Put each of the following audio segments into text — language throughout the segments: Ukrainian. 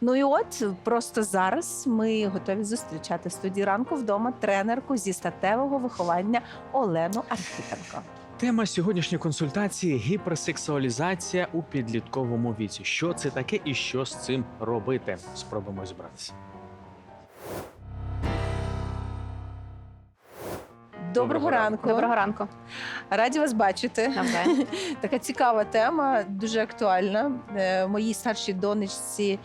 Ну і от просто зараз ми готові зустрічати в студії ранку вдома тренерку зі статевого виховання Олену Архипенко. Тема сьогоднішньої консультації гіперсексуалізація у підлітковому віці. Що це таке і що з цим робити? Спробуємо розібратися. Доброго, Доброго ранку. Доброго ранку. Раді вас бачити. Навзаєм. Така цікава тема, дуже актуальна. Е, Моїй старшій донечці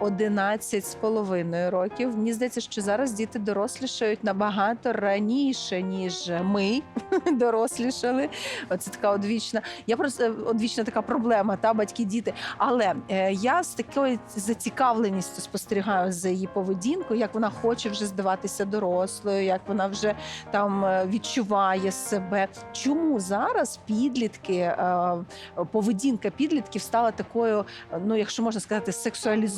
11 з половиною років. Мені здається, що зараз діти дорослішають набагато раніше, ніж ми дорослішали. Оце така одвічна. Я просто е, одвічна така проблема, та батьки, діти. Але е, я з такою зацікавленістю спостерігаю за її поведінкою, як вона хоче вже здаватися дорослою, як вона вже там е, відчуває себе. Чому зараз підлітки, е, поведінка підлітків стала такою, е, ну якщо можна сказати, сексуалізованою?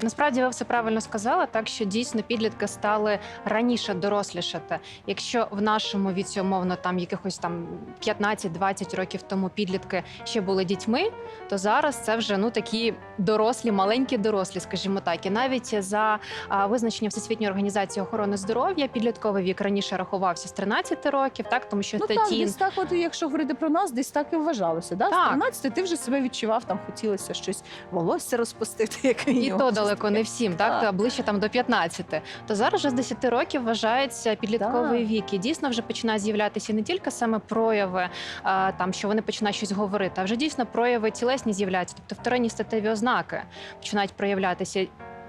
Насправді ви все правильно сказали, так що дійсно підлітки стали раніше дорослішати. Якщо в нашому віці умовно там якихось там 15-20 років тому підлітки ще були дітьми, то зараз це вже ну такі дорослі, маленькі дорослі, скажімо так. І навіть за а, визначенням Всесвітньої організації охорони здоров'я підлітковий вік раніше рахувався з 13 років, так тому що Ну це так, тін. десь так, от якщо говорити про нас, десь так і вважалося. Да? Так. З 13 ти вже себе відчував, там хотілося щось волосся розпустити, як І то далеко не всім, так, Так. Ближче там до 15. То зараз вже з 10 років вважається підлітковий Так. вік. І дійсно вже починає з'являтися не тільки саме прояви, а, там що вони починають щось говорити, а вже дійсно прояви тілесні з'являються, тобто вторинні статеві ознаки починають проявлятися.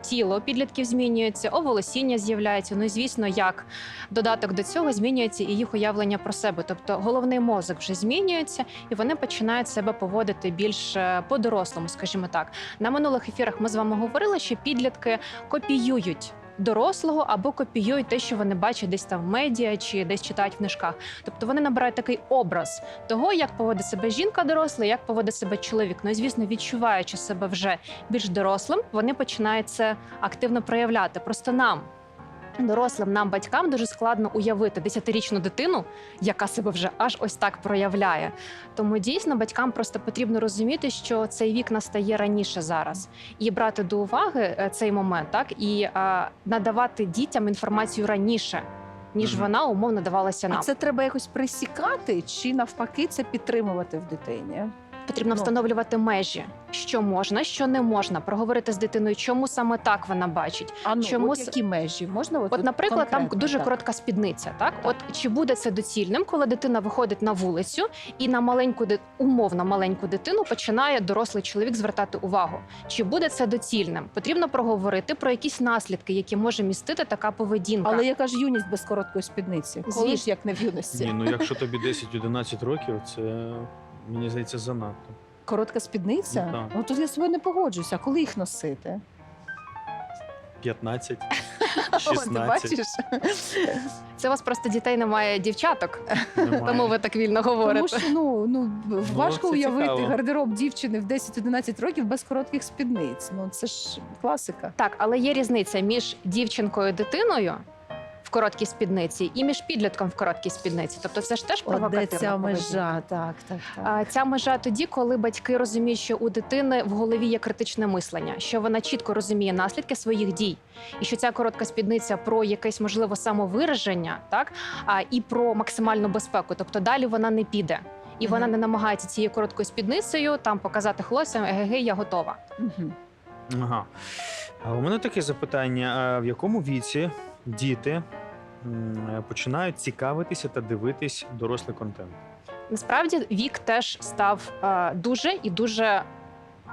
Тіло підлітків змінюється, оволосіння з'являється. Ну і звісно, як додаток до цього змінюється і їх уявлення про себе. Тобто головний мозок вже змінюється, і вони починають себе поводити більш е, по-дорослому, скажімо так. На минулих ефірах ми з вами говорили, що підлітки копіюють. Дорослого або копіюють те, що вони бачать десь там в медіа чи десь читають в книжках. Тобто вони набирають такий образ того, як поводить себе жінка доросла, як поводить себе чоловік. Ну і звісно, відчуваючи себе вже більш дорослим, вони починають це активно проявляти. Просто нам. Дорослим нам, батькам, дуже складно уявити десятирічну дитину, яка себе вже аж ось так проявляє. Тому дійсно батькам просто потрібно розуміти, що цей вік настає раніше зараз, і брати до уваги е, цей момент, так і е, надавати дітям інформацію раніше, ніж Мгм. вона умовно давалася нам. А це треба якось присікати, чи навпаки це підтримувати в дитині? Потрібно Ну. встановлювати межі, що можна, що не можна, проговорити з дитиною, чому саме так вона бачить. А ну, Чому от які межі можна? От, От, наприклад, там дуже так. коротка спідниця. Так, Так. от чи буде це доцільним, коли дитина виходить на вулицю і на маленьку умовно маленьку дитину починає дорослий чоловік звертати увагу? Чи буде це доцільним? Потрібно проговорити про якісь наслідки, які може містити така поведінка. Але яка ж юність без короткої спідниці? Коли Звісно. ж як не в юності? Ні, ну якщо тобі 10-11 років, це мені здається занадто. Коротка спідниця? Ну, так. Ну тут я з собою не погоджуюся. А коли їх носити? 15, О, ти 16. бачиш? Це у вас просто дітей немає дівчаток, Немає. тому ви так вільно говорите. Тому що ну, ну важко це уявити цікаво. гардероб дівчини в 10-11 років без коротких спідниць. Ну це ж класика. Так, але є різниця між дівчинкою і дитиною в короткій спідниці і між підлітком в короткій спідниці. Тобто це ж теж От провокативна ця межа, так, так, так. Ця межа тоді, коли батьки розуміють, що у дитини в голові є критичне мислення, що вона чітко розуміє наслідки своїх дій, і що ця коротка спідниця про якесь можливо самовираження, так а і про максимальну безпеку. Тобто далі вона не піде. І Мгм. вона не намагається цією короткою спідницею там показати хлопцям, еге, я готова. Мгм. Ага. А у мене таке запитання: а в якому віці діти починають цікавитися та дивитись дорослий контент? Насправді вік теж став е, дуже і дуже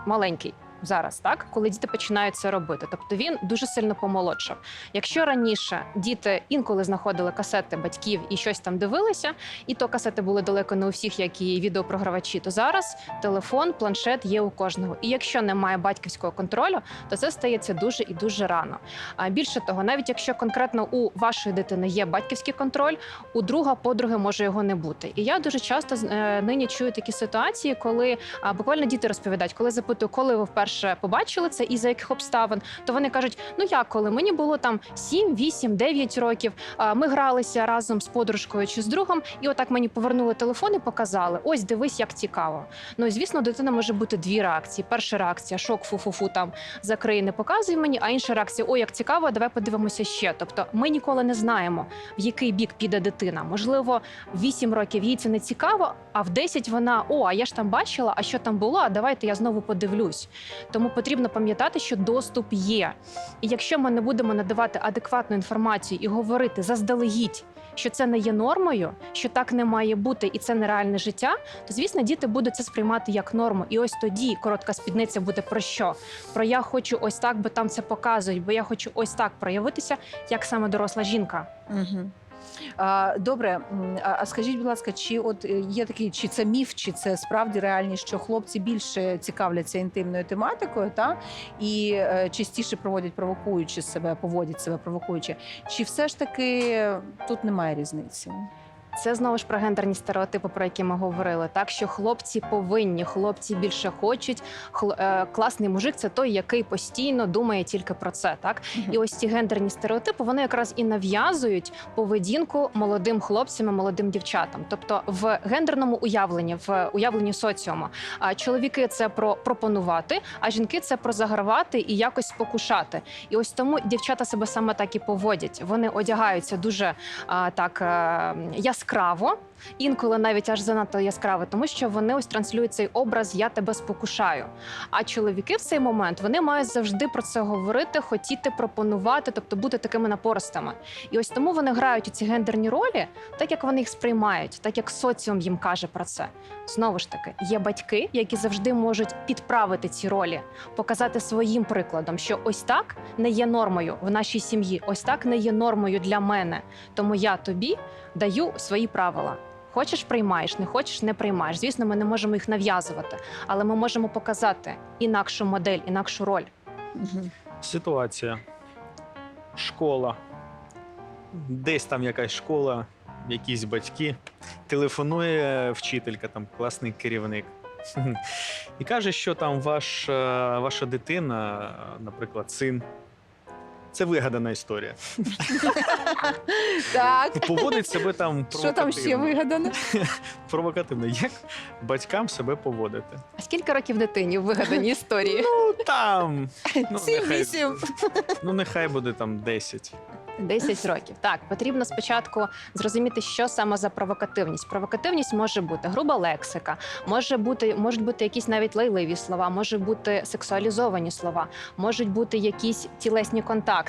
маленький. Зараз, так, коли діти починають це робити, тобто він дуже сильно помолодшав. Якщо раніше діти інколи знаходили касети батьків і щось там дивилися, і то касети були далеко не у всіх, як і відеопрогравачі, то зараз телефон, планшет є у кожного. І якщо немає батьківського контролю, то це стається дуже і дуже рано. А більше того, навіть якщо конкретно у вашої дитини є батьківський контроль, у друга подруги може його не бути. І я дуже часто е, нині чую такі ситуації, коли буквально діти розповідають, коли запитую, коли ви вперше вперше побачили це і за яких обставин, то вони кажуть: ну як коли мені було там 7, 8, 9 років. Ми гралися разом з подружкою чи з другом, і отак мені повернули телефон і показали: ось дивись, як цікаво. Ну і звісно, у дитини може бути дві реакції. Перша реакція шок, фу-фу-фу, там закрий, не показуй мені. А інша реакція о, як цікаво, давай подивимося ще. Тобто, ми ніколи не знаємо, в який бік піде дитина. Можливо, в 8 років їй це не цікаво, а в 10 вона о, а я ж там бачила, а що там було? А давайте я знову подивлюсь. Тому потрібно пам'ятати, що доступ є. І якщо ми не будемо надавати адекватну інформацію і говорити заздалегідь, що це не є нормою, що так не має бути, і це нереальне життя, то звісно діти будуть це сприймати як норму. І ось тоді коротка спідниця буде про що? Про я хочу ось так, бо там це показують, бо я хочу ось так проявитися, як саме доросла жінка. Угу. Добре, а, а скажіть, будь ласка, чи от е, є такий, чи це міф, чи це справді реальність, що хлопці більше цікавляться інтимною тематикою, та і е, частіше проводять провокуючи себе, поводять себе провокуючи, чи все ж таки тут немає різниці? Це знову ж про гендерні стереотипи, про які ми говорили. Так що хлопці повинні, хлопці більше хочуть. Хл... е, класний мужик це той, який постійно думає тільки про це. Так і ось ці гендерні стереотипи вони якраз і нав'язують поведінку молодим хлопцям, і молодим дівчатам. Тобто в гендерному уявленні, в уявленні соціуму, а чоловіки це про пропонувати, а жінки це про загравати і якось спокушати. І ось тому дівчата себе саме так і поводять. Вони одягаються дуже так е, яскраво. Інколи навіть аж занадто яскраво, тому що вони ось транслюють цей образ Я тебе спокушаю. А чоловіки в цей момент вони мають завжди про це говорити, хотіти пропонувати, тобто бути такими напористими. І ось тому вони грають у ці гендерні ролі, так як вони їх сприймають, так як соціум їм каже про це. Знову ж таки, є батьки, які завжди можуть підправити ці ролі, показати своїм прикладом, що ось так не є нормою в нашій сім'ї, ось так не є нормою для мене. Тому я тобі даю свої правила. Хочеш, приймаєш, не хочеш, не приймаєш. Звісно, ми не можемо їх нав'язувати, але ми можемо показати інакшу модель, інакшу роль. Угу. Ситуація. Школа. Десь там якась школа, якісь батьки. Телефонує вчителька, там класний керівник. І каже, що там ваш, е, ваша дитина, е, наприклад, син. Це вигадана історія. Так. Поводить себе там Що там ще провокативно. вигадано? Провокативно. Як батькам себе поводити? А скільки років дитині в вигаданій історії? Ну там. Ну, Сім, нехай, вісім. ну, нехай буде там 10. 10 років. Так, потрібно спочатку зрозуміти, що саме за провокативність. Провокативність може бути груба лексика, може бути, можуть бути якісь навіть лайливі слова, може бути сексуалізовані слова, можуть бути якісь тілесні контакти,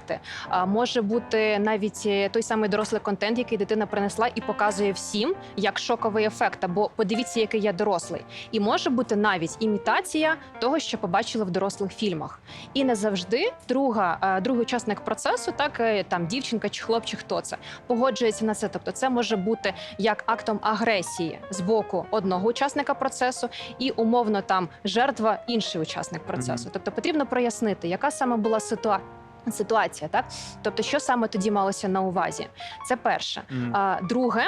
а може бути навіть е, той самий дорослий контент, який дитина принесла і показує всім як шоковий ефект. Або подивіться, який я дорослий. І може бути навіть імітація того, що побачили в дорослих фільмах. І не завжди друга, е, другий учасник процесу, так е, там дівчинка чи хлопчик, хто це погоджується на це. Тобто, це може бути як актом агресії з боку одного учасника процесу, і умовно там жертва інший учасник процесу. Тобто потрібно прояснити, яка саме була ситуація. Ситуація, так тобто, що саме тоді малося на увазі? Це перше. А, друге,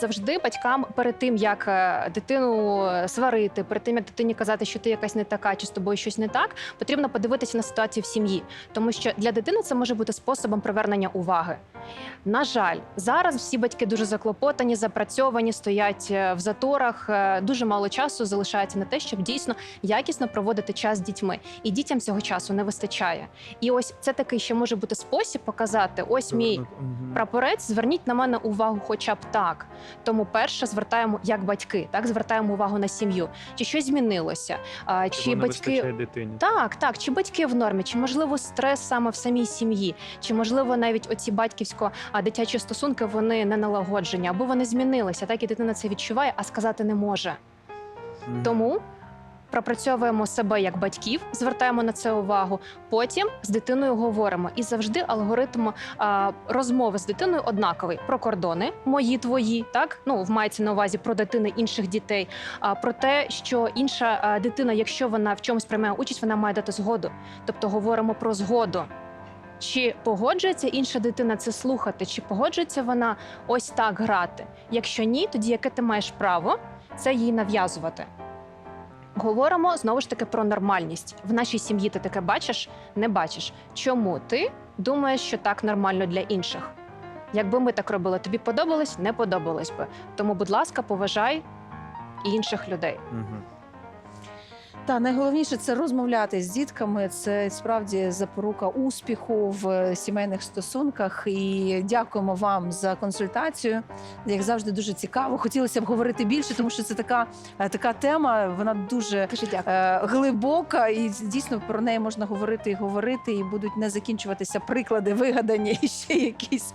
завжди батькам перед тим, як е, дитину сварити, перед тим як дитині казати, що ти якась не така, чи з тобою щось не так, потрібно подивитися на ситуацію в сім'ї, тому що для дитини це може бути способом привернення уваги. На жаль, зараз всі батьки дуже заклопотані, запрацьовані, стоять е, в заторах. е, Дуже мало часу залишається на те, щоб дійсно якісно проводити час з дітьми. І дітям цього часу не вистачає. І ось це такий ще може бути спосіб показати: ось мій прапорець, зверніть на мене увагу, хоча б так. Тому перше звертаємо як батьки, так звертаємо увагу на сім'ю. Чи щось змінилося? А, чи не батьки дитині? так, так, чи батьки в нормі, чи можливо стрес саме в самій сім'ї, чи можливо навіть оці батьківсько-дитячі стосунки вони не налагоджені, або вони змінилися, так і дитина це відчуває, а сказати не може. Мгм. Тому пропрацьовуємо себе як батьків, звертаємо на це увагу. Потім з дитиною говоримо. І завжди алгоритм а, розмови з дитиною однаковий про кордони, мої, твої, так ну в мається на увазі про дитини інших дітей. А про те, що інша дитина, якщо вона в чомусь приймає участь, вона має дати згоду. Тобто говоримо про згоду. Чи погоджується інша дитина це слухати, чи погоджується вона ось так грати? Якщо ні, тоді яке ти маєш право це їй нав'язувати? Говоримо знову ж таки про нормальність. В нашій сім'ї ти таке бачиш, не бачиш. Чому ти думаєш, що так нормально для інших? Якби ми так робили, тобі подобалось, не подобалось би. Тому, будь ласка, поважай інших людей. Мгм. Та найголовніше це розмовляти з дітками. Це справді запорука успіху в сімейних стосунках. І дякуємо вам за консультацію. Як завжди, дуже цікаво. Хотілося б говорити більше, тому що це така, е, така тема. Вона дуже Дуже е, глибока, і дійсно про неї можна говорити і говорити, і будуть не закінчуватися приклади, вигадані і ще якісь.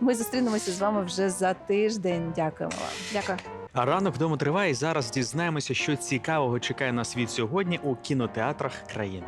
Ми зустрінемося з вами вже за тиждень. Дякуємо вам. Дякую. Ранок вдома триває. І зараз дізнаємося, що цікавого чекає на світ сьогодні у кінотеатрах країни.